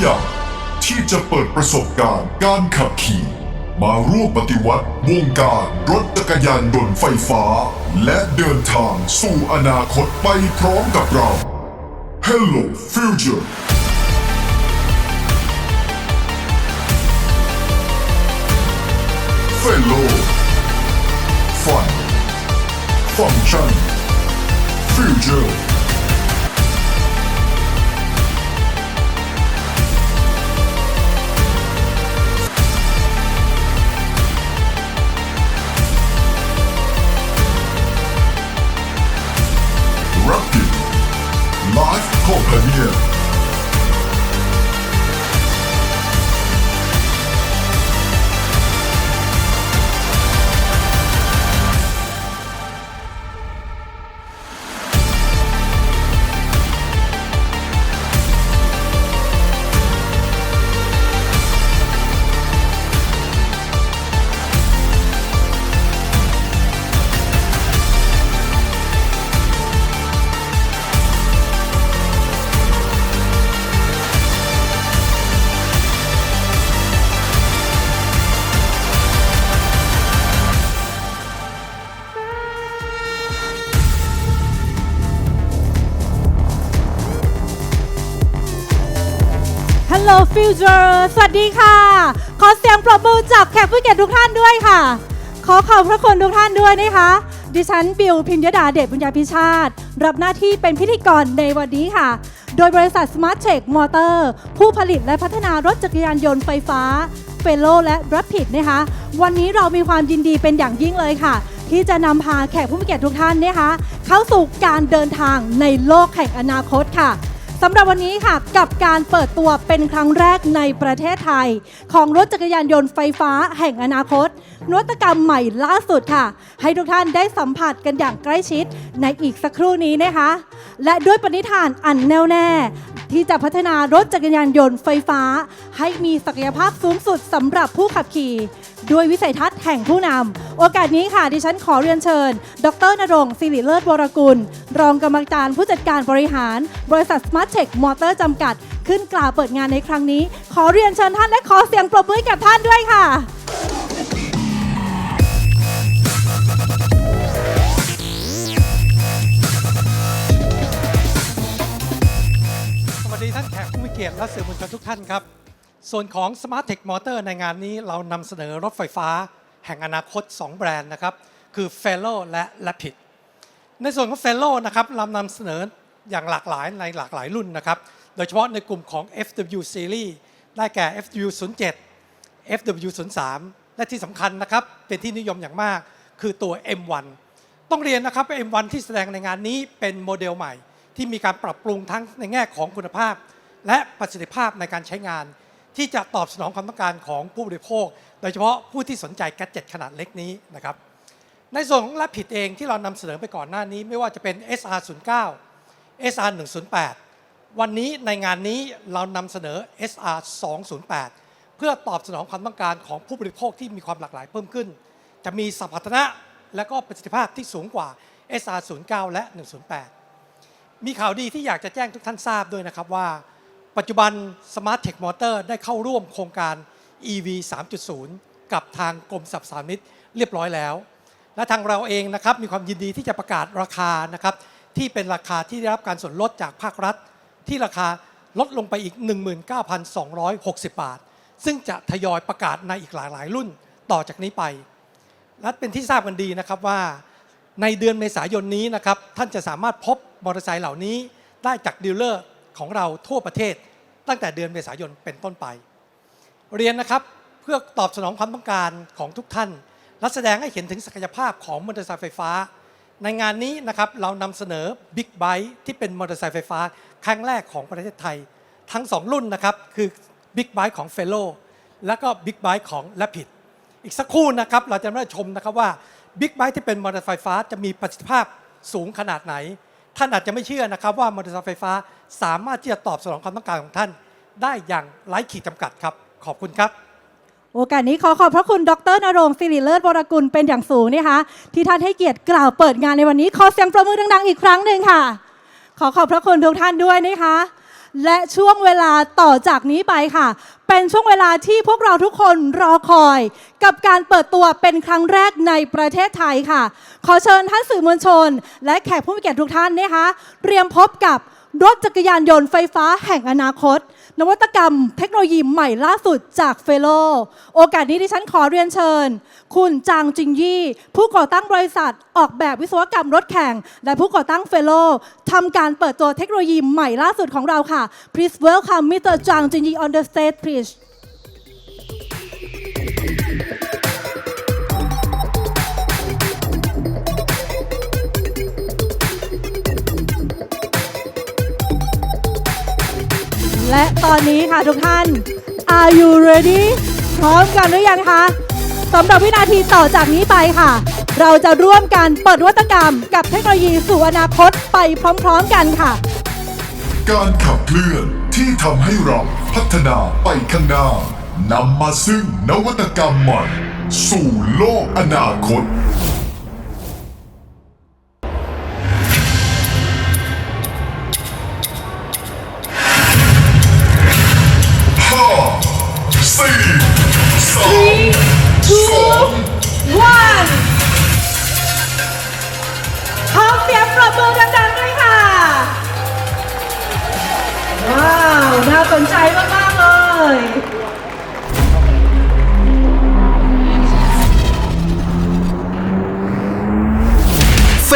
อย่างที่จะเปิดประสบการณ์การขับขี่ มาร่วมปฏิวัติวงการรถจักรยานยนต์ไฟฟ้า และเดินทางสู่อนาคตไปพร้อมกับเรา Hello Future Fellow Fun Function Future 靠朋友。Live Companion Hello Future สวัสดีค่ะ ขอเสียงปรบมือจากแขกผู้เกียรติทุกท่านด้วยค่ะ ขอขอบพระคุณทุกท่านด้วยนะคะ ดิฉันบิวพิมยดาเดชบุญญาพิชาติ รับหน้าที่เป็นพิธีกรในวันนี้ค่ะ โดยบริษัท Smart Tech Motor ผู้ผลิตและพัฒนารถจักรยานยนต์ไฟฟ้าเฟโลและ Rapid นะคะ วันนี้เรามีความยินดีเป็นอย่างยิ่งเลยค่ะ ที่จะนำพาแขกผู้มีเกียรติทุกท่านนะคะ เข้าสู่การเดินทางในโลกแห่งอนาคตค่ะ สำหรับวันนี้ค่ะกับการเปิดตัวเป็นครั้งแรกในประเทศไทย ของรถจักรยานยนต์ไฟฟ้าแห่งอนาคต นวัตกรรมใหม่ล่าสุดค่ะ ให้ทุกท่านได้สัมผัสกันอย่างใกล้ชิดในอีกสักครู่นี้นะคะ และด้วยปณิธานอันแน่วแน่ ที่จะพัฒนารถจักรยานยนต์ไฟฟ้า ให้มีศักยภาพสูงสุดสำหรับผู้ขับขี่ ด้วยวิสัยทัศน์แห่งผู้นำโอกาสนี้ค่ะ ดิฉันขอเรียนเชิญ ดรนรงค์สิริเลิศวรกุล รองกรรมการผู้จัดการบริหาร บริษัท Smart Tech Motor จำกัด ขึ้นกล่าวเปิดงานในครั้งนี้ ขอเรียนเชิญท่านและขอเสียงปรบมือให้กับท่านด้วยค่ะ เกียรติและสื่อมวลชนทุกท่านครับ ส่วนของ Smart Tech Motor ในงานนี้เรานำเสนอรถไฟฟ้า แห่งอนาคต 2 แบรนด์นะครับ คือ f e l l o และ Rapid ในส่วนของ f e l l o นะครับเรานำเสนออย่างหลากหลายในหลากหลายรุ่นนะครับ โดยเฉพาะในกลุ่มของ FW Series ได้แก่ FW 07 FW 03 และที่สำคัญนะครับ เป็นที่นิยมอย่างมาก คือตัว M1 ต้องเรียนนะครับ M1 ที่แสดงในงานนี้เป็นโมเดลใหม่ ที่มีการปรับปรุงทั้งในแง่ของคุณภาพ และประสิทธิภาพในการใช้งาน ที่จะตอบสนองความต้องการของผู้บริโภค โดยเฉพาะผู้ที่สนใจแกดเจ็ตขนาดเล็กนี้นะครับ ในส่วนของรับผิดเองที่เรานำเสนอไปก่อนหน้านี้ ไม่ว่าจะเป็น SR09 SR108 วันนี้ในงานนี้เรานำเสนอ SR208 เพื่อตอบสนองความต้องการของผู้บริโภคที่มีความหลากหลายเพิ่มขึ้น จะมีสัมพัทนะและก็ประสิทธิภาพที่สูงกว่า SR09 และ 108 มีข่าวดีที่อยากจะแจ้งทุกท่านทราบด้วยนะครับว่า ปัจจุบัน Smart Tech Motor ได้เข้าร่วมโครงการ EV 3.0 กับทางกรมสรรพสามิตเรียบร้อยแล้ว และทางเราเองนะครับมีความยินดีที่จะประกาศราคานะครับที่เป็นราคาที่ได้รับการส่วนลดจากภาครัฐ ที่ราคาลดลงไปอีก 19,260 บาท ซึ่งจะทยอยประกาศในอีกหลายๆรุ่นต่อจากนี้ไป และเป็นที่ทราบกันดีนะครับว่า ในเดือนเมษายนนี้นะครับท่านจะสามารถพบมอเตอร์ไซค์เหล่านี้ได้จากดีลเลอร์ ของเราทั่วประเทศ ตั้งแต่เดือนเมษายนเป็นต้นไป เรียนนะครับเพื่อตอบสนองความต้องการของทุกท่าน และแสดงให้เห็นถึงศักยภาพของมอเตอร์ไซค์ไฟฟ้า ในงานนี้นะครับเรานำเสนอ Big b i ที่เป็นมอเตอร์ไซค์ไฟฟ้า ครั้งแรกของประเทศไทย ทั้ง 2 รุ่นนะครับคือ Big b i ของ f e l l o และก็ Big b i ของ Rapid อีกสักครู่นะครับเราจะได้ชมนะครับว่า Big b i ที่เป็นมอเตอร์ไซค์ไฟฟ้าจะมีประสิทธิภาพสูงขนาดไหน ท่านอาจจะไม่เชื่อนะครับว่ามอเตอร์ไซค์ไฟฟ้าสามารถที่จะตอบสนองความต้องการของท่าน ได้อย่างไร้ขีดจำกัดครับ ขอบคุณครับ โอกาสนี้ขอขอบพระคุณดรนรงค์สิริเลิศวรกุลเป็นอย่างสูงนะคะ ที่ท่านให้เกียรติกล่าวเปิดงานในวันนี้ ขอเสียงประมือดังๆ อีกครั้งหนึ่งค่ะ ขอขอบพระคุณทุกท่านด้วยนะคะ และช่วงเวลาต่อจากนี้ไปค่ะ เป็นช่วงเวลาที่พวกเราทุกคนรอคอย กับการเปิดตัวเป็นครั้งแรกในประเทศไทยค่ะ ขอเชิญท่านสื่อมวลชน และแขกผู้มีเกียรติทุกท่านนะคะเตรียมพบกับรถจักรยานยนต์ไฟฟ้าแห่งอนาคต นวัตกรรมเทคโนโลยีใหม่ล่าสุดจากเฟโล โอกาสนี้ที่ฉันขอเรียนเชิญ คุณจางจิงยี่ ผู้ก่อตั้งบริษัทออกแบบวิศวกรรมรถแข่ง และผู้ก่อตั้งเฟโลทำการเปิดตัวเทคโนโลยีใหม่ล่าสุดของเราค่ะ Please welcome Mr. Zhang Jingyi on the stage please และตอนนี้ค่ะทุกท่าน Are you ready พร้อมกันหรือยังคะสำหรับวินาทีต่อจากนี้ไปค่ะ เราจะร่วมกันเปิดวัตกรรม กับเทคโนโลยีสู่อนาคตไปพร้อมๆกันค่ะ การขับเคลื่อนที่ทำให้เราพัฒนาไปข้างหน้านำมาซึ่งนวัตกรรมใหม่ สู่โลกอนาคต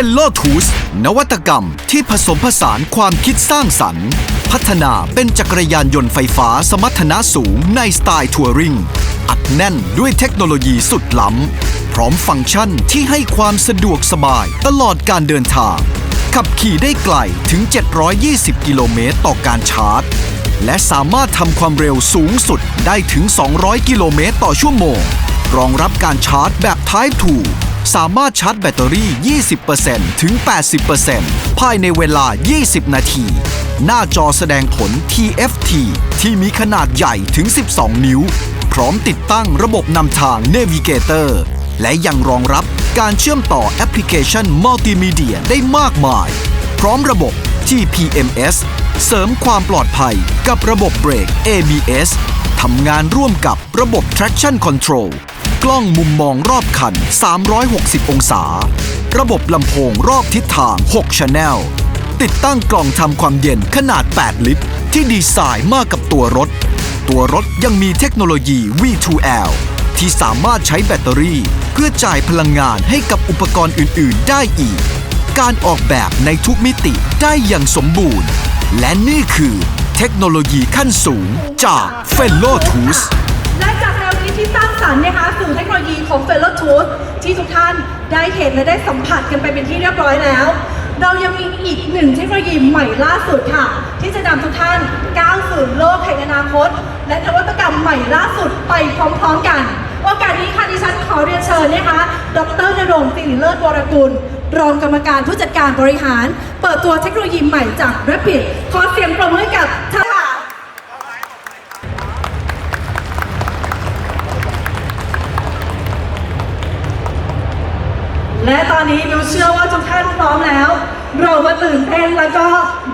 เฟลโลทูสนวัตกรรมที่ผสมผสานความคิดสร้างสรรค์ พัฒนาเป็นจักรยานยนต์ไฟฟ้าสมรรถนะสูงในสไตล์ทัวริงอัดแน่นด้วยเทคโนโลยีสุดล้ำ พร้อมฟังก์ชันที่ให้ความสะดวกสบายตลอดการเดินทาง ขับขี่ได้ไกลถึง 720 กิโลเมตรต่อการชาร์จ และสามารถทำความเร็วสูงสุดได้ถึง 200 กิโลเมตรต่อชั่วโมง รองรับการชาร์จแบบ Type 2 สามารถชาร์จแบตเตอรี่ 20%ถึง 80%ภายในเวลา 20 นาที หน้าจอแสดงผล TFT ที่มีขนาดใหญ่ถึง 12 นิ้ว พร้อมติดตั้งระบบนำทาง Navigator และยังรองรับการเชื่อมต่อแอปพลิเคชันมัลติมีเดียได้มากมาย พร้อมระบบ TPMS เสริมความปลอดภัยกับระบบเบรก ABS ทำงานร่วมกับระบบ traction control กล้องมุมมองรอบคัน 360 องศา ระบบลำโพงรอบทิศทาง6 Channel ติดตั้งกล่องทำความเย็นขนาด 8 ลิตร ที่ดีไซน์มากกับตัวรถ ตัวรถยังมีเทคโนโลยี V2L ที่สามารถใช้แบตเตอรี่ เพื่อจ่ายพลังงานให้กับอุปกรณ์อื่น ๆ ได้อีก การออกแบบในทุกมิติได้อย่างสมบูรณ์ และนี่คือเทคโนโลยีขั้นสูงจาก f e l l o t o o s และจาก สร้ารค์นะคะสู่เทคโนโลยีของ f e l l o w t o o t h ที่ทุกท่านได้เห็นและได้สัมผัสกันไปเป็นที่เรียบร้อยแล้ว เรายังมีอีกหนึ่งเทคโนโลยีใหม่ล่าสุดค่ะ ที่จะนำทุกท่านก้าวสู่โลกแห่งอนาคต และนวัตกรรมใหม่ล่าสุดไปพร้อมๆกันโอกาสนี้ค่ะดิฉันขอเรียนเชิญนะคะ ดรนรงค์สิริเลิศวรกุล รองกรรมการผู้จัดการบริหาร เปิดตัวเทคโนโลยีใหม่จาก Rapid ขอเสียงปรบมือให้กับท่านค่ะ และตอนนี้มิวเชื่อว่าทุกท่านพร้อมแล้ว เรามาตื่นเต้นแล้วก็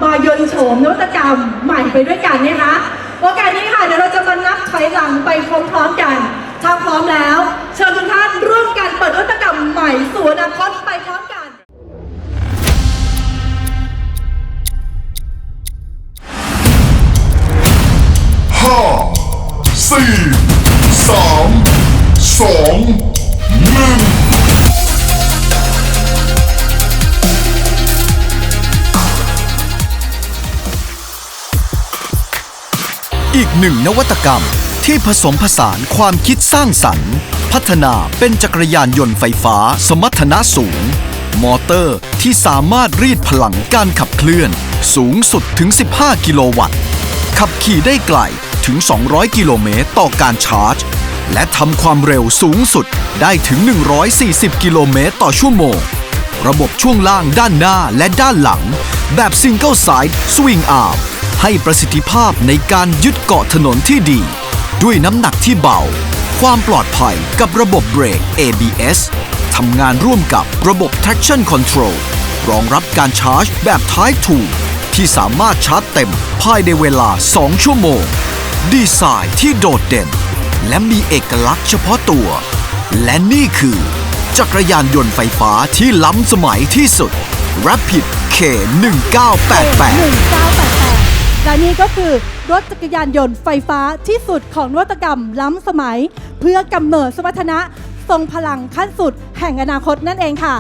มายนโฉมนวัตกรรมใหม่ไปด้วยกันนะคะโอกาสนี้ค่ะเดี๋ยวเราจะมานับถอยหลังไปพร้อมๆกันถ้าพร้อมแล้ว เชิญทุกท่านร่วมกันเปิดนวัตกรรมใหม่สู่อนาคตไปพร้อมกันห้าสี่สามสองหนึ่ง อีกหนึ่งนวัตกรรมที่ผสมผสานความคิดสร้างสรรค์ พัฒนาเป็นจักรยานยนต์ไฟฟ้า สมรรถนะสูง มอเตอร์ที่สามารถรีดพลังการขับเคลื่อน สูงสุดถึง 15 กิโลวัตต์ ขับขี่ได้ไกลถึง 200 กิโลเมตรต่อการชาร์จ และทำความเร็วสูงสุดได้ถึง 140 กิโลเมตรต่อชั่วโมง ระบบช่วงล่างด้านหน้าและด้านหลัง แบบ Single Side Swing Arm ให้ประสิทธิภาพในการยึดเกาะถนนที่ดี ด้วยน้ำหนักที่เบา ความปลอดภัยกับระบบเบรก ABS ทำงานร่วมกับระบบ Traction Control รองรับการชาร์จแบบ Type 2 ที่สามารถชาร์จเต็มภายในเวลา 2 ชั่วโมง ดีไซน์ที่โดดเด่น และมีเอกลักษณ์เฉพาะตัว และนี่คือ จักรยานยนต์ไฟฟ้าที่ล้ำสมัยที่สุด Rapid K 1988 และนี่ก็คือรถจักรยานยนต์ไฟฟ้าที่สุดของนวัตกรรมล้ำสมัย เพื่อกำเนิดสมรรถนะ ทรงพลังขั้นสุดแห่งอนาคตนั่นเองค่ะ